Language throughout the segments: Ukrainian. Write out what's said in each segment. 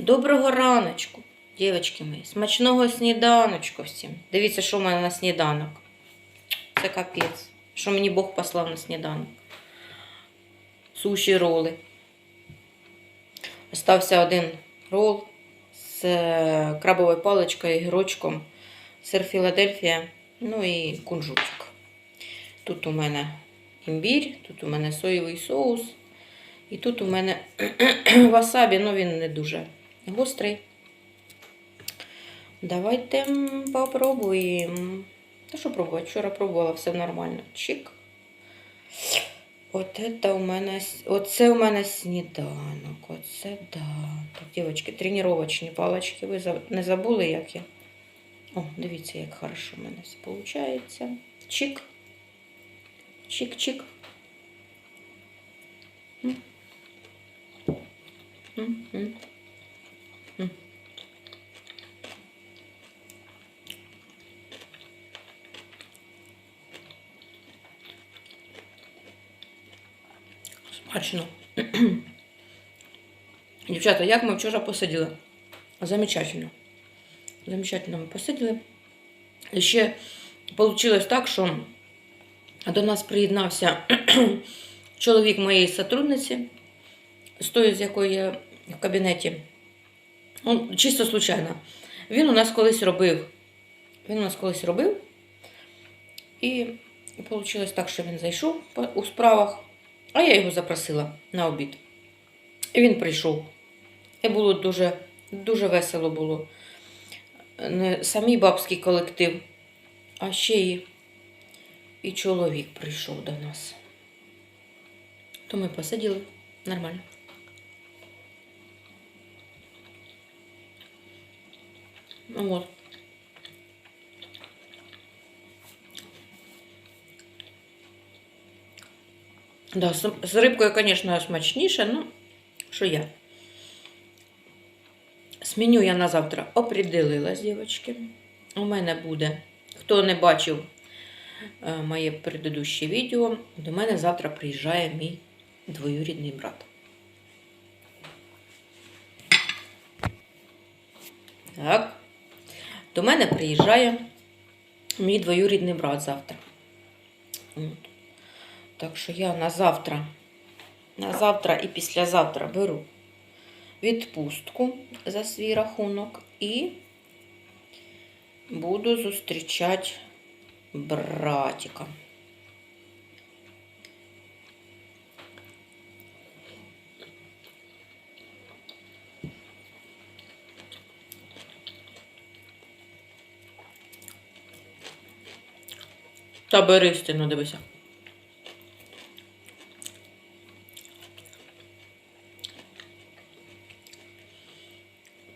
Доброго раночку, дівчатки мої. Смачного сніданочку всім. Дивіться, що в мене на сніданок. Це капець. Що мені Бог послав на сніданок. Суші роли. Остався один рол з е, крабовою паличкою, гірочком, сир Філадельфія, ну і кунжутик. Тут у мене імбір, тут у мене соєвий соус. І тут у мене васабі, ну він не дуже гострий. Давайте попробуємо. Та що пробувати? Вчора пробувала, все нормально. Чик. От у мене, оце у мене сніданок. Оце да. Так, дівчатки, тренувачні палички. Ви не забули, як я? О, дивіться, як хорошо у мене все виходить. Чик. Чик-чик. М. Смачно. Дівчата, як ми вчора посиділи? Замечательно. Замечательно ми посиділи. І ще вийшло так, що до нас приєднався чоловік моєї сотрудниці, з тою, з якою я в кабінеті. Он, чисто случайно. Він у нас колись робив. Він у нас колись робив. І вийшло так, що він зайшов у справах, а я його запросила на обід. І він прийшов. І було дуже, дуже весело було. Не самий бабський колектив, а ще й і чоловік прийшов до нас. То ми посиділи нормально. Вот. Да, з, рибкою, звісно, смачніше, ну, що я. З меню я на завтра определилась, дівчатки. У мене буде, хто не бачив е, моє предыдущее відео, до мене завтра приїжджає мій двоюрідний брат. Так. До мене приїжджає мій двоюрідний брат завтра. Так що я на завтра, на завтра і післязавтра беру відпустку за свій рахунок і буду зустрічати братика. Та бери стіну, дивися.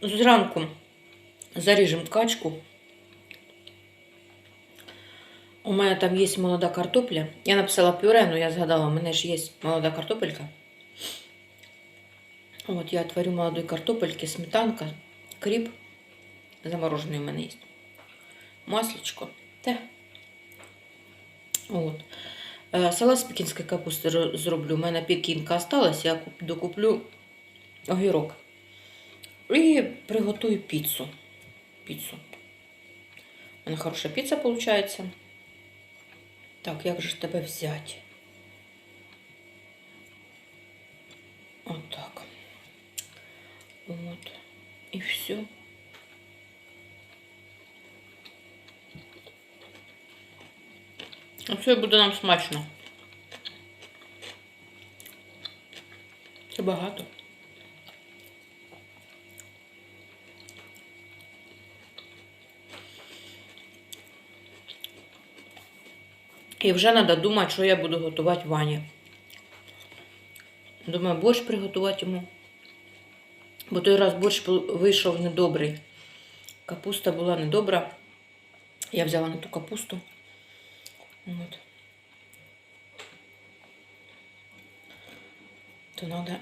Зранку заріжемо ткачку. У мене там є молода картопля. Я написала пюре, але я згадала, у мене ж є молода картопелька. От я творю молодої картопельки, сметанка, кріп. Заморожений у мене є. Масличко. Те. От. Е, Салат з пекінської капусти зроблю. У мене пекінка осталась, я докуплю огірок. І приготую піцу. Піцу. У мене хороша піца виходить. Так, як же тебе взяти? От так. От. І все. Все буде нам смачно. Це багато. І вже треба думати, що я буду готувати Вані. Думаю, борщ приготувати йому. Бо той раз борщ вийшов недобрий. Капуста була недобра. Я взяла на ту капусту. От. То треба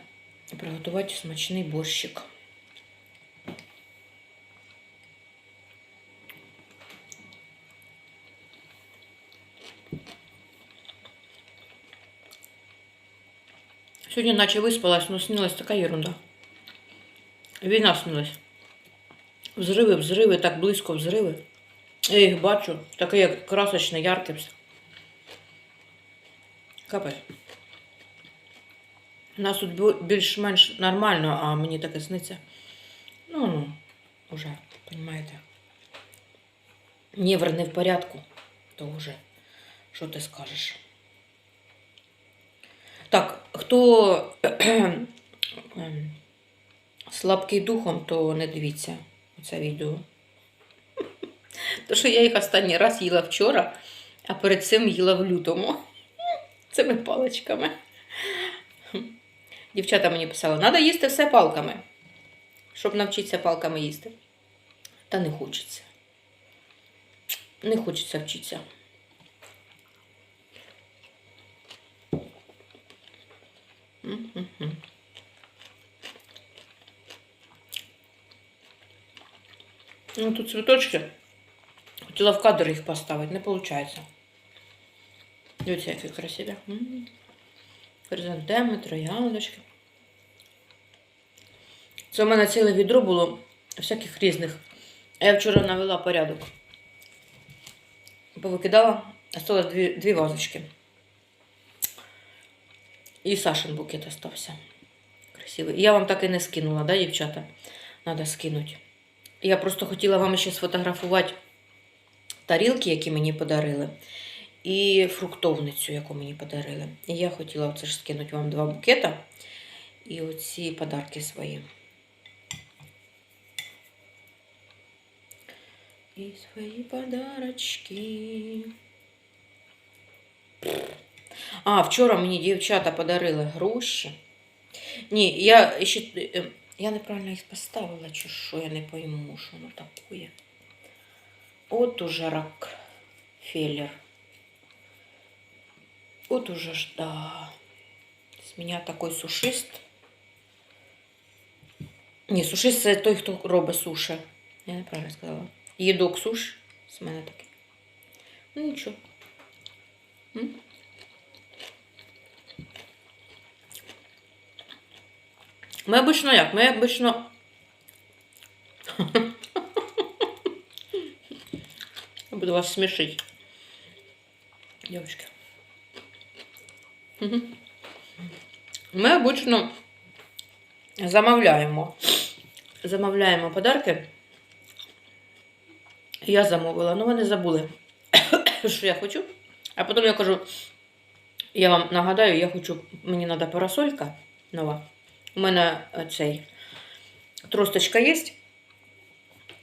приготувати смачний борщик. Сьогодні наче виспалась, но снилась така ерунда. Війна снилась. Взриви, взриви, так близько взриви. Я їх бачу. Таке як красочне, ярке все. Капець. У нас тут більш-менш нормально, а мені таке сниться. Ну, ну, уже, розумієте. Нєвр не в порядку, то вже. Що ти скажеш? Так, хто слабкий духом, то не дивіться це відео. Тому що я їх останній раз їла вчора, а перед цим їла в лютому. Цими паличками. Дівчата мені писали, треба їсти все палками, щоб навчитися палками їсти. Та не хочеться. Не хочеться вчитися. Ну, тут цвіточки. Хотіла в кадр їх поставити, не виходить. Дивіться, які красиві. Хризантеми, трояндочки. Це у мене ціле відро було всяких різних. А я вчора навела порядок. Повикидала, осталось дві, дві вазочки. І Сашин букет остався. Красивий. Я вам так і не скинула, да, дівчата? Надо скинути. Я просто хотіла вам ще сфотографувати тарілки, які мені подарили, і фруктовницю, яку мені подарили. І я хотіла оце ж скинути вам два букета і оці подарки свої. І свої подарочки. А, вчора мені дівчата подарили гроші. Ні, я ще. е, Я неправильно їх поставила, чи що, я не пойму, що воно таке. От уже рак Феллер. Вот уже ж, да. С меня такой сушист. Ні, сушист це той, хто робить суші. Я неправильно сказала. Їдок суш з мене такий. Ну нічого. М? Ми обично як? Ми обично. Я буду вас смішити. Дівчатки. Ми обично замовляємо. Замовляємо подарки. Я замовила, ну вони забули, що я хочу. А потім я кажу, я вам нагадаю, я хочу, мені треба парасолька нова. У мене е, цей тросточка є.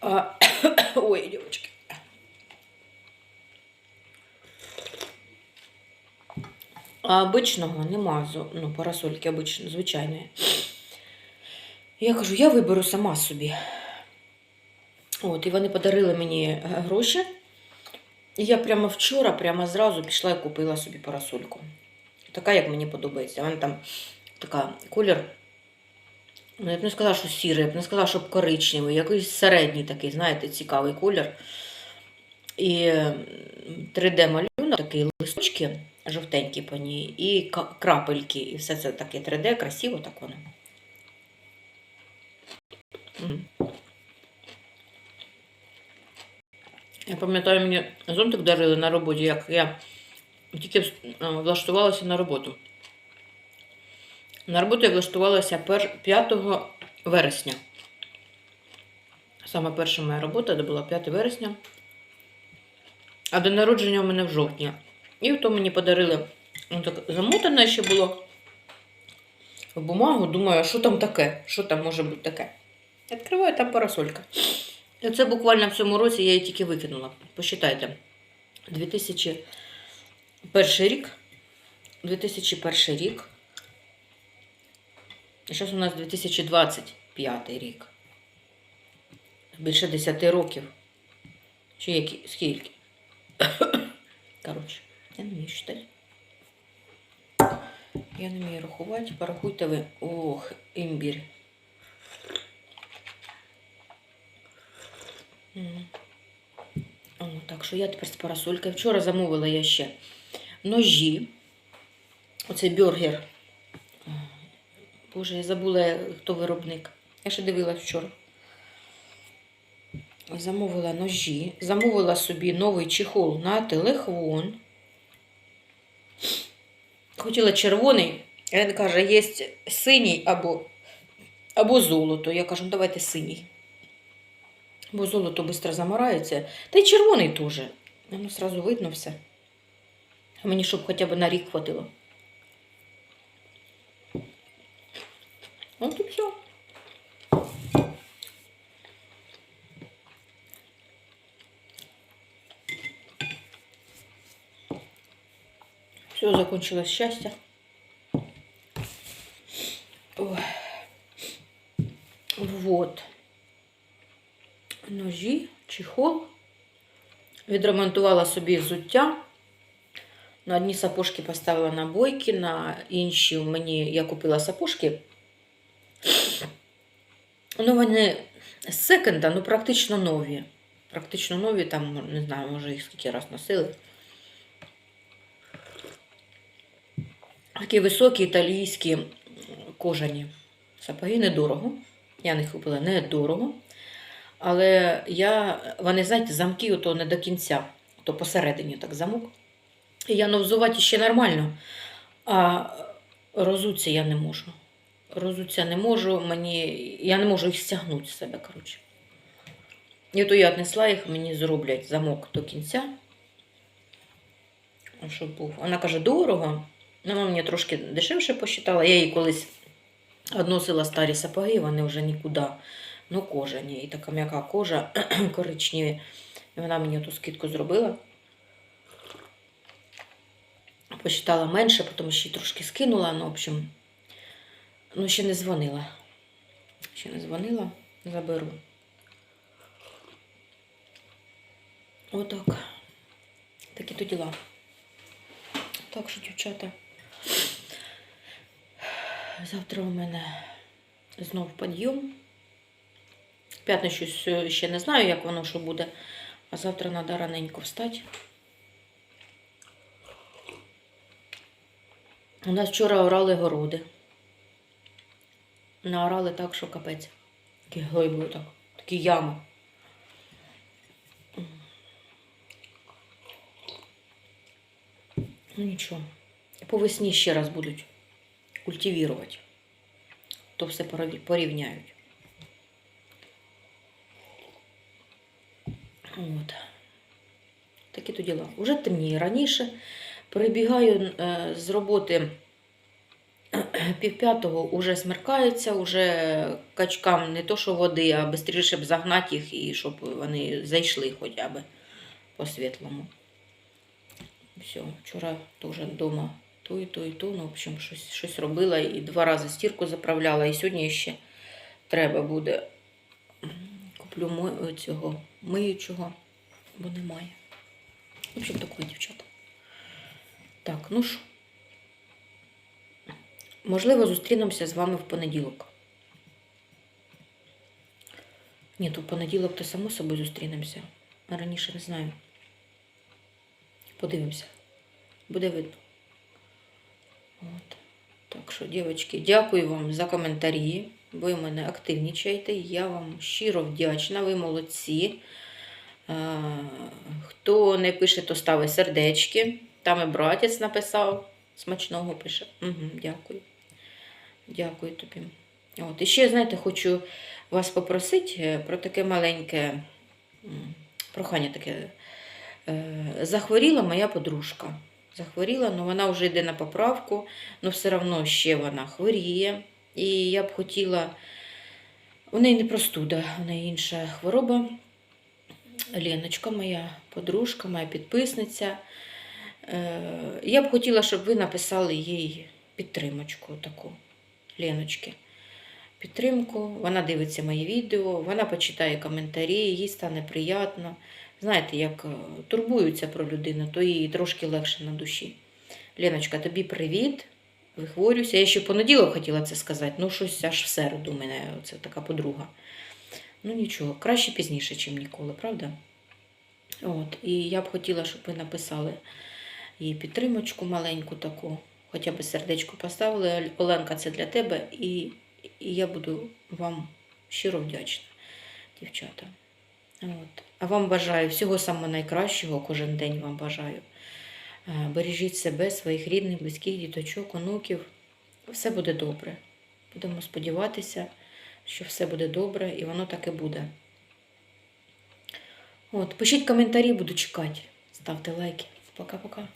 А... Ой, дівчатки. Обичного нема, ну, парасольки обично, звичайної. Я кажу, я виберу сама собі. От, і вони подарили мені е, гроші. І я прямо вчора, прямо зразу пішла і купила собі парасольку. Така, як мені подобається. Вона там така колір. Ну, я б не сказала, що сірий, я б не сказала, що коричневий, якийсь середній такий, знаєте, цікавий колір. І 3D-малюнок, такий листочки жовтенькі по ній, і крапельки, і все це таке 3D, красиво так воно. Я пам'ятаю, мені зонтик дарили на роботі, як я тільки влаштувалася на роботу. На роботу я влаштувалася 5 вересня. Саме перша моя робота, де була 5 вересня. А день народження у мене в жовтні. І то мені подарили ну, так замотане ще було в бумагу. Думаю, а що там таке? Що там може бути таке? Відкриваю там парасолька. І це буквально в цьому році я її тільки викинула. Посчитайте. 2001 рік. 2001 рік. І зараз у нас 2025 рік. Більше 10 років. Чи які? Скільки? Коротше, вмію. Я не вмію рахувати. Порахуйте ви. Ох, імбір. О, так що я тепер з парасолькою. Вчора замовила я ще ножі. Оцей бюргер. Боже, я забула, хто виробник. Я ще дивилась вчора. Замовила ножі, замовила собі новий чехол на телефон. Хотіла червоний, а він каже, є синій або, або золото. Я кажу, ну давайте синій. Бо золото швидко замирається. Та й червоний теж. Воно одразу видно все. А мені щоб хоча б на рік хватило. От і все. Все, закончилось счастье. Ой. Вот. Ножі, чехол. Відремонтувала собі взуття. На одні сапожки поставила набойки, на інші мені я купила сапожки. Ну, вони з секонда, ну практично нові. Практично нові, там, не знаю, може їх скільки раз носили. Такі високі італійські кожані сапоги недорого. Я них купила недорого. Але я, вони, знаєте, замки ото не до кінця, то посередині так замок. І я навзувати ще нормально, а розуться я не можу. Розуться не можу, мені, я не можу їх стягнути з себе, коротше. І то я віднесла їх, мені зроблять замок до кінця. Щоб був. Вона каже, дорого. Ну, Вона мені трошки дешевше посчитала. Я їй колись односила старі сапоги, вони вже нікуди. Ну, кожані. І така м'яка кожа, коричневі. І вона мені ту скидку зробила. Посчитала менше, потім ще й трошки скинула. Ну, в общем, ну, ще не дзвонила. Ще не дзвонила, заберу. Отак. Такі то діла. Так що, дівчата, завтра у мене знов підйом. П'ятницю ще- не знаю, як воно що буде, а завтра треба раненько встати. У нас вчора орали городи. Наорали так, що капець. Такі глиби так, такі ями. Ну нічого. По весні ще раз будуть культивувати. То все порівняють. От. Такі то діла. Уже темніє раніше. Прибігаю е, з роботи півп'ятого, уже смеркається, уже качкам не то, що води, а швидше б загнати їх і щоб вони зайшли хоча б по світлому. Все, вчора теж вдома то і то, і то. Ну, в общем, щось, щось робила і два рази стірку заправляла, і сьогодні ще треба буде. Куплю цього миючого, бо немає. В общем, таке, дівчата. Так, ну що. Можливо, зустрінемося з вами в понеділок. Ні, то в понеділок то само собою зустрінемося. Раніше не знаю. Подивимося. Буде видно. От. Так що, дівчатки, дякую вам за коментарі. Ви мене активнічаєте. Я вам щиро вдячна, ви молодці. Хто не пише, то ставить сердечки. Там і братець написав. Смачного пише. Угу, дякую. Дякую тобі. От. І ще, знаєте, хочу вас попросити е, про таке маленьке прохання таке. Е, Захворіла моя подружка. Захворіла, але вона вже йде на поправку, але все одно ще вона хворіє. І я б хотіла. У неї не простуда, у неї інша хвороба. Леночка, моя подружка, моя підписниця. Е, Я б хотіла, щоб ви написали їй підтримочку таку, Леночки. Підтримку. Вона дивиться мої відео, вона почитає коментарі, їй стане приємно. Знаєте, як е, турбуються про людину, то їй трошки легше на душі. Леночка, тобі привіт. Вихворюся. Я ще в понеділок хотіла це сказати, ну щось аж в середу мене це така подруга. Ну нічого, краще пізніше, ніж ніколи, правда? От, і я б хотіла, щоб ви написали їй підтримочку маленьку таку, хоча б сердечко поставили. Оленка, це для тебе, і, і я буду вам Щиро вдячна, дівчата. От. А вам бажаю всього самого найкращого, кожен день вам бажаю. Е, Бережіть себе, своїх рідних, близьких, діточок, онуків. Все буде добре. Будемо сподіватися, що все буде добре і воно так і буде. От, пишіть коментарі, буду чекати. Ставте лайки. Пока-пока.